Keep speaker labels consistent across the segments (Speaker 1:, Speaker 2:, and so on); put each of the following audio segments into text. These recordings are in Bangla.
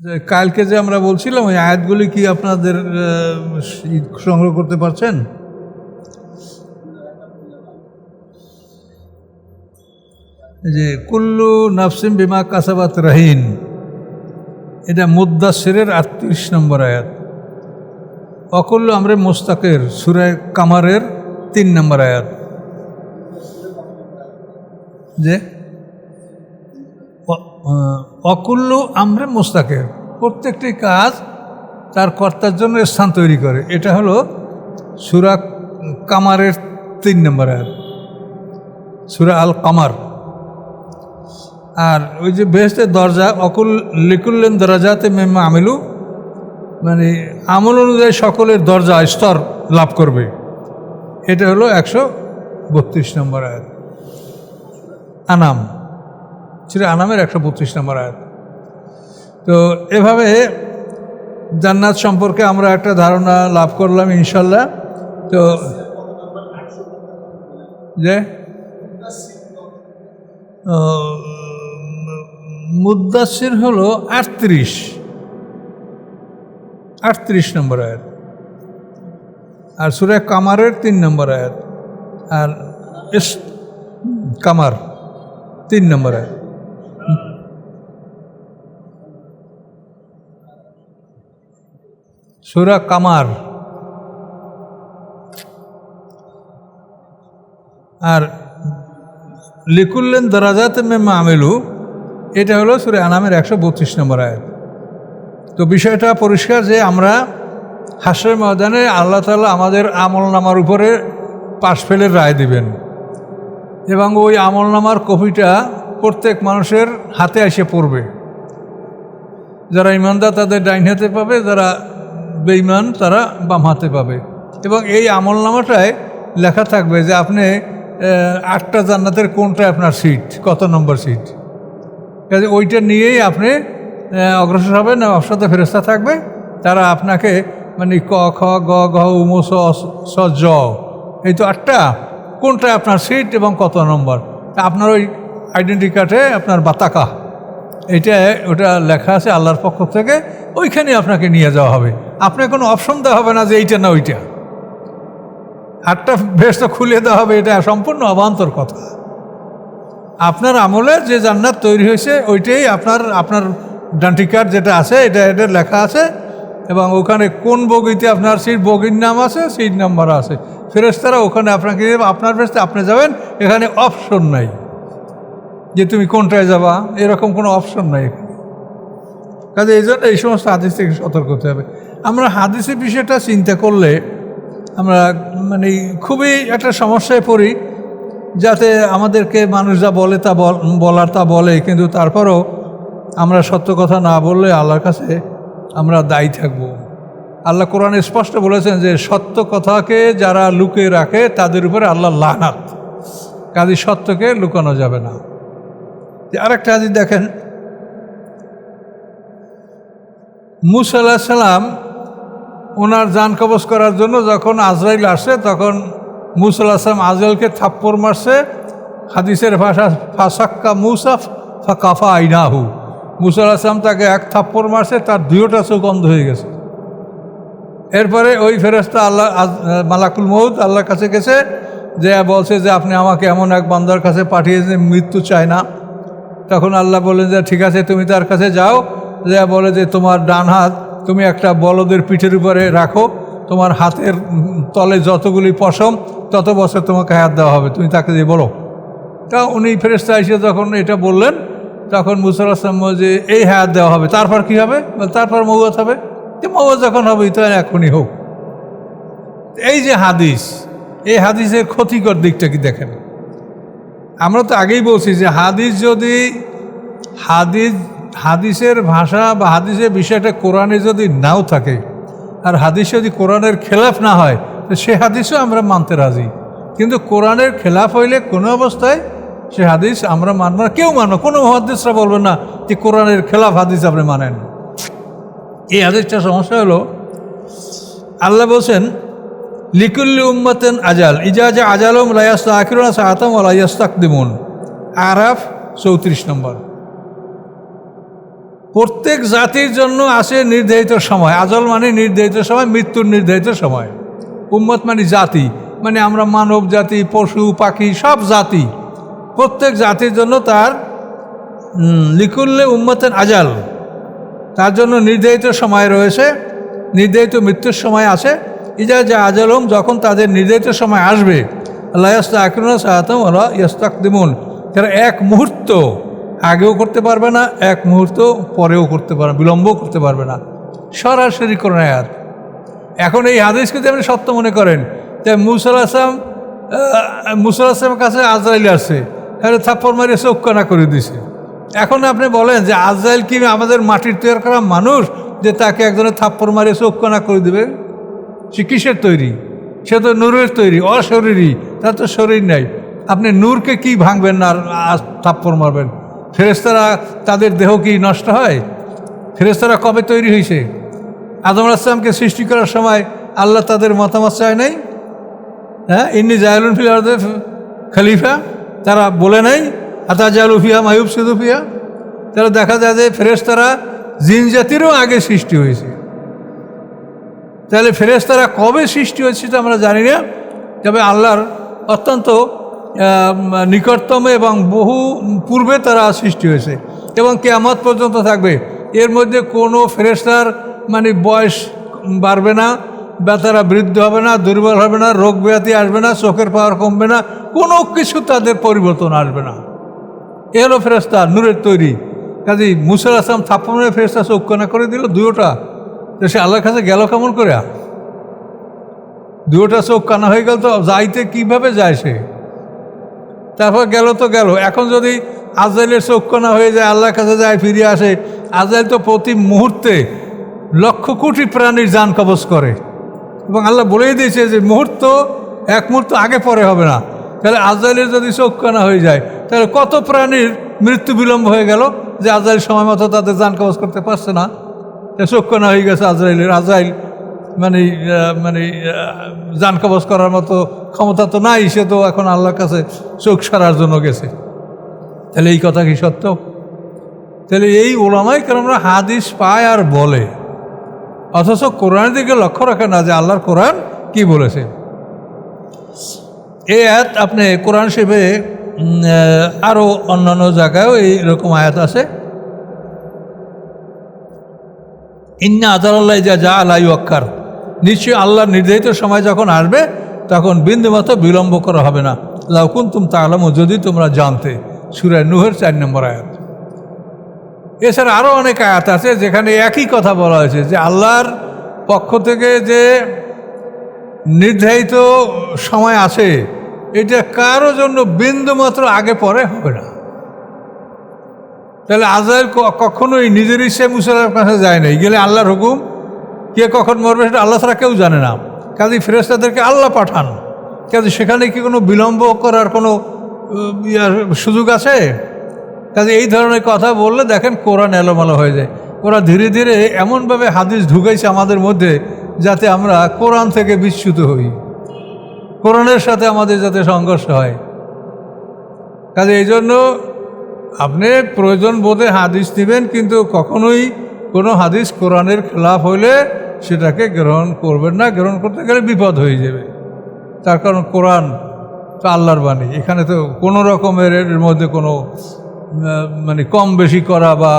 Speaker 1: যে কালকে যে আমরা বলছিলাম, ওই আয়াতগুলি কি আপনাদের সংগ্রহ করতে পারছেন? যে, কুল্লু নাফসিম বিমা কাসাবাত রাহিন। এটা মুদাসিরের আটত্রিশ নম্বর আয়াত। অকুল্লু আমরে মোস্তাকের সুরায় কামারের তিন নম্বর আয়াত। যে অ- আহ, অকুল্লু আমরে মোস্তাকের। প্রত্যেকটি কাজ তার কর্তার জন্য স্থান তৈরি করে। এটা হলো সুরা কামারের তিন নম্বর আয়াত। সুরা আল কামার। আর ওই যে বেহেস্তের দরজা অকুল লিকুল্লেন দরজাতে মেমা আমিলু মানে আমল অনুযায়ী সকলের দরজা স্তর লাভ করবে। এটা হলো একশো বত্রিশ নম্বর আয়াত। আনাম। ছিল আনামের একশো বত্রিশ নম্বর আয়াত। তো এভাবে জান্নাত সম্পর্কে আমরা একটা ধারণা লাভ করলাম ইনশাল্লাহ। তো যে? মুদাসির হলো আটত্রিশ। আটত্রিশ নম্বর আয়াত। আর সুরে কামারের তিন নম্বর আয়াত। আর কামার, তিন নম্বর আয়াত। সুরা কামার। আর লিকুল্লেন দরাজাত মেমা আমেলু এটা হলো সুরে আনামের একশো বত্রিশ নম্বর আয়াত। তো বিষয়টা পরিষ্কার যে আমরা হাসের ময়দানে আল্লাহ তালা আমাদের আমল নামার উপরে পাশ ফেলে রায় দিবেন। এবং ওই আমল নামার কপিটা প্রত্যেক মানুষের হাতে এসে পড়বে। যারা ইমানদার তাদের ডাইন হাতে পাবে, যারা বেইমান তারা বাম হাতে পাবে। এবং এই আমল নামাটায় লেখা থাকবে যে আপনি আটটা জান্নাতের কোনটা আপনার সিট কত নম্বর সিট কাজে ওইটা নিয়েই আপনি অগ্রসর হবেন না অবসাতে ফেরস্তা থাকবে। তারা আপনাকে মানে ক, খ, গ, ঘ উম স স জ, এই তো আটটা। কোনটা আপনার সিট এবং কত নম্বর? আপনার ওই আইডেন্টি কার্ডে আপনার বাতাকা। এটা ওটা লেখা আছে আল্লাহর পক্ষ থেকে ওইখানে আপনাকে নিয়ে যাওয়া হবে। আপনার কোনো অপশন দেওয়া হবে না যে এইটা না ওইটা। আটটা তো খুলে দেওয়া হবে, এটা সম্পূর্ণ অবান্তর কথা। আপনার আমলে যে জান্নাত তৈরি হয়েছে, ওইটাই আপনার আপনার ডান্টি কার্ড যেটা আছে, এটা এটা লেখা আছে, এবং ওখানে কোন বগিতে আপনার সিট বগির নাম আছে সিট নাম্বার আছে। ফেরেস্তারা ওখানে আপনাকে আপনার ফেরস্তা আপনি যাবেন, এখানে অপশন নাই। যে তুমি কোনটায় যাবা, এরকম কোনো অপশন নাই এখানে। কাজে এই জন্য এই সমস্ত হাদিস থেকে সতর্ক হতে হবে। আমরা হাদিসের বিষয়টা চিন্তা করলে আমরা মানে খুবই একটা সমস্যায় পড়ি, যাতে আমাদেরকে মানুষ যা বলে তা বলার তা বলে, কিন্তু তারপরও আমরা সত্য কথা না বললে আল্লাহর কাছে আমরা দায়ী থাকব। আল্লাহ কোরআনে স্পষ্ট বলেছেন যে, সত্য কথাকে যারা লুকিয়ে রাখে, তাদের উপরে আল্লাহ লানাত। কাজে সত্যকে লুকানো যাবে না। আরেকটা হাদিস দেখেন মুসা আল্লাহ সাল্লাম ওনার যান কবজ করার জন্য যখন আজরাইল আসে, তখন মুসা আল্লাহ সাল্লাম আজরাইলকে থাপ্পড় মারছে। হাদিসের ভাষা, ফাসাক্কা মুসাফ ফাকাফা আইনাহু। মুসা আল্লাহ সাল্লাম তাকে এক থাপ্পড় মারছে, তার দুইটা চোখ অন্ধ হয়ে গেছে। এরপরে ওই ফেরস্তা আল্লাহ মালাকুল মৌদ আল্লাহর কাছে গেছে, যে বলছে যে আপনি আমাকে এমন এক বান্দার কাছে পাঠিয়েছেন, মৃত্যু চায় না। তখন আল্লাহ বলেন যে ঠিক আছে, তুমি তার কাছে যাও। যে বলে যে তোমার ডান হাত, তুমি একটা বলদের পিঠের উপরে রাখো, তোমার হাতের তলে যতগুলি পশম, তত বছর তোমাকে হাত দেওয়া হবে। তুমি তাকে দিয়ে বলো। তা উনি ফেরেস্তা এসে যখন এটা বললেন, তখন মুসল আসলাম যে, এই হাত দেওয়া হবে। তারপর কি হবে? তারপর মৌত হবে। যে মৌত যখন হবে তো এখনই হোক। এই যে হাদিস, এই হাদিসের ক্ষতিকর দিকটা কি দেখেন? আমরা তো আগেই বলছি যে হাদিস যদি, হাদিস হাদিসের ভাষা বা হাদিসের বিষয়টা কোরআনে যদি নাও থাকে, আর হাদিস যদি কোরআনের খেলাফ না হয়, তো সে হাদিসও আমরা মানতে রাজি। কিন্তু কোরআনের খেলাফ হইলে কোনো অবস্থায় সে হাদিস আমরা মানব না। কেউ মানব কোনো মহাদিসরা বলবেন না যে কোরআনের খেলাফ হাদিস আপনি মানেন। এই হাদিসটা সমস্যা হলো, আল্লাহ বলছেন, লিকুল্লি উম্মতেন আজাল ইজাজা আজালম লাইয়াস্তা আকিরুনা সাহাতাম লাইয়াস্তাক দিমুন আরাফ চৌত্রিশ নম্বর। প্রত্যেক জাতির জন্য আছে নির্ধারিত সময়। আজল মানে নির্ধারিত সময়, মৃত্যুর নির্ধারিত সময়। উম্মত মানে জাতি। মানে আমরা মানব জাতি, পশু, পাখি, সব জাতি। প্রত্যেক জাতির জন্য তার লিকুল্লে উম্মতের আজাল। তার জন্য নির্ধারিত সময় রয়েছে, নির্ধারিত মৃত্যুর সময় আছে। ইজা যে আজলম যখন তাদের নির্ধারিত সময় আসবে আল্লাহ আকরুন সাহাতম আল্লাহ ইয়াস্তাক দিমুন তারা এক মুহূর্ত আগেও করতে পারবে না, এক মুহূর্ত পরেও করতে পারবে বিলম্বও করতে পারবে না। সরাসরি কোরআন আয়াত। এখন এই হাদিসকে যদি আপনি সত্য মনে করেন তাই মুসাল আসলাম মুসাল আসলামের কাছে আজরাইল আসছে হ্যাঁ থাপ্পড় মারিয়ে চোখকানা করে দিছে এখন আপনি বলেন যে আজরাইল কি আমাদের মাটির তৈরি করা মানুষ, যে তাকে একজনের থাপ্পড় মারিয়ে চোখকানা করে দেবে? সে কিসের তৈরি? সে তো নূরের তৈরি, অশরীরই, তার তো শরীর নাই। আপনি নূরকে কি ভাঙবেন না আর থাপ্পড় মারবেন? ফেরেস্তারা তাদের দেহ কি নষ্ট হয়? ফেরেস্তারা কবে তৈরি হয়েছে আদম আসলামকে সৃষ্টি করার সময় আল্লাহ তাদের মতামত চায় নাই? হ্যাঁ ইন্নি জায়ালুন ফিল খলিফা। তারা বলে নাই আতা জালুফিয়া মায়ুব সিদুফিয়া তারা দেখা যায় যে ফেরেস্তারা জিন জাতিরও আগে সৃষ্টি হয়েছে। তাহলে ফেরেস্তারা কবে সৃষ্টি হয়েছে সেটা আমরা জানি না, তবে আল্লাহর অত্যন্ত নিকটতম এবং বহু পূর্বে তারা সৃষ্টি হয়েছে। এবং কেয়ামত পর্যন্ত থাকবে। এর মধ্যে কোনো ফেরেস্তার মানে বয়স বাড়বে না তারা বৃদ্ধ হবে না, দুর্বল হবে না, রোগ ব্যাধি আসবে না, চোখের পাওয়ার কমবে না, কোনো কিছু তাদের পরিবর্তন আসবে না। এ হলো ফেরেস্তা নূরের তৈরি। কাজে মুসাল আসলাম থাপ্পনের ফেরেস্তা চোখ কানা করে দিল দুয়োটা। সে আল্লাহর কাছে গেল কেমন করে দুয়োটা চোখ কানা হয়ে গেল তো, যাইতে কীভাবে যায় সে? তারপর গেল তো গেল। এখন যদি আজরাইলের চোখ কানা হয়ে যায়, আল্লাহর কাছে যায়, ফিরে আসে, আজরাইল তো প্রতি মুহূর্তে লক্ষ কোটি প্রাণীর যান কবজ করে। এবং আল্লাহ বলেই দিয়েছে যে, মুহূর্ত এক মুহূর্ত আগে পরে হবে না। তাহলে আজরাইলের যদি কানা হয়ে যায়, তাহলে কত প্রাণীর মৃত্যু বিলম্ব হয়ে গেল যে আজরাইল সময় মতো তাদের যান কবজ করতে পারছে না? কানা হয়ে গেছে আজরাইলের। আজরাইল মানে মানে যান কবজ করার মতো ক্ষমতা তো নাই, সে তো এখন আল্লাহর কাছে চোখ সারার জন্য গেছে। তাহলে এই কথা কি সত্য? তাহলে এই ওলামাই কেননা হাদিস পায় আর বলে। অথচ কোরআনের দিকে লক্ষ্য রাখে না যে আল্লাহর কোরআন কি বলেছে। এই আয়াত আপনি কোরআন শিবে আরও অন্যান্য জায়গায়ও এইরকম আয়াত আছে। ইন্না আদাল্লাহ যা যা আলাই অক্ষার নিশ্চয়ই আল্লাহর নির্ধারিত সময় যখন আসবে, তখন বিন্দুমাত্র বিলম্ব করা হবে না। লাউকুন তুম তালামো যদি তোমরা জানতে। সুরায় নুহের চার নম্বর আয়াত। এছাড়া আরও অনেক আয়াত আছে, যেখানে একই কথা বলা হয়েছে যে আল্লাহর পক্ষ থেকে যে নির্ধারিত সময় আছে, এটা কারও জন্য বিন্দুমাত্র আগে পরে হবে না। তাহলে ক- কখনোই নিজের ইচ্ছে মুসালার কাছে যায় নাই। গেলে আল্লাহর হুকুম কে কখন মরবে সেটা আল্লাহ ছাড়া কেউ জানে না। কাজে ফেরেস্তাদেরকে আল্লাহ পাঠান। কাজে সেখানে কি কোনো বিলম্ব করার কোনো সুযোগ আছে? কাজে এই ধরনের কথা বললে দেখেন কোরআন এলোমেলো হয়ে যায়। ওরা ধীরে ধীরে এমনভাবে হাদিস ঢুকাইছে আমাদের মধ্যে যাতে আমরা কোরআন থেকে বিচ্যুত হই। কোরআনের সাথে আমাদের যাতে সংঘর্ষ হয়। কাজে এই জন্য আপনি প্রয়োজন বোধে হাদিস নেবেন, কিন্তু কখনোই কোনো হাদিস কোরআনের খেলাফ হইলে সেটাকে গ্রহণ করবেন না, গ্রহণ করতে গেলে বিপদ হয়ে যাবে। তার কারণ কোরআন তো আল্লাহর বাণী। এখানে তো কোনো রকমের এর মধ্যে কোনো মানে কম বেশি করা বা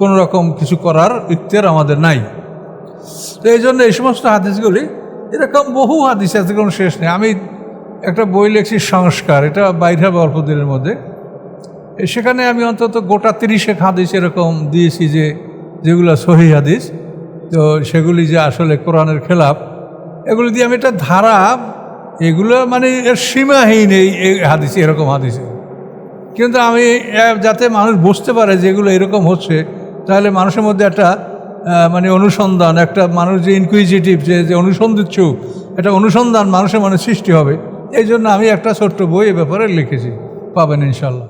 Speaker 1: কোনো রকম কিছু করার ইখতিয়ার আমাদের নাই। তো এই জন্য এই সমস্ত হাদিসগুলি, এরকম বহু হাদিস আছে, কোনো শেষ নেই। আমি একটা বই লিখছি, সংস্কার। এটা বাইরে হবে অল্প দিনের মধ্যে সেখানে আমি অন্তত গোটা তিরিশেক হাদিস এরকম দিয়েছি যে, যেগুলো সহি হাদিস। তো সেগুলি যে আসলে কোরআনের খেলাফ, এগুলি দিয়ে আমি একটা ধারা, এগুলো মানে এর সীমাহীন এই হাদিস, এরকম হাদিসে। কিন্তু আমি যাতে মানুষ বুঝতে পারে যেগুলো এরকম হচ্ছে, তাহলে মানুষের মধ্যে একটা মানে অনুসন্ধান, একটা মানুষ যে ইনকুইজিটিভ যে যে অনুসন্ধিচ্ছু, একটা অনুসন্ধান মানুষের মনে সৃষ্টি হবে। এই জন্য আমি একটা ছোট্ট বই এ ব্যাপারে লিখেছি। পাবেন ইনশাল্লাহ।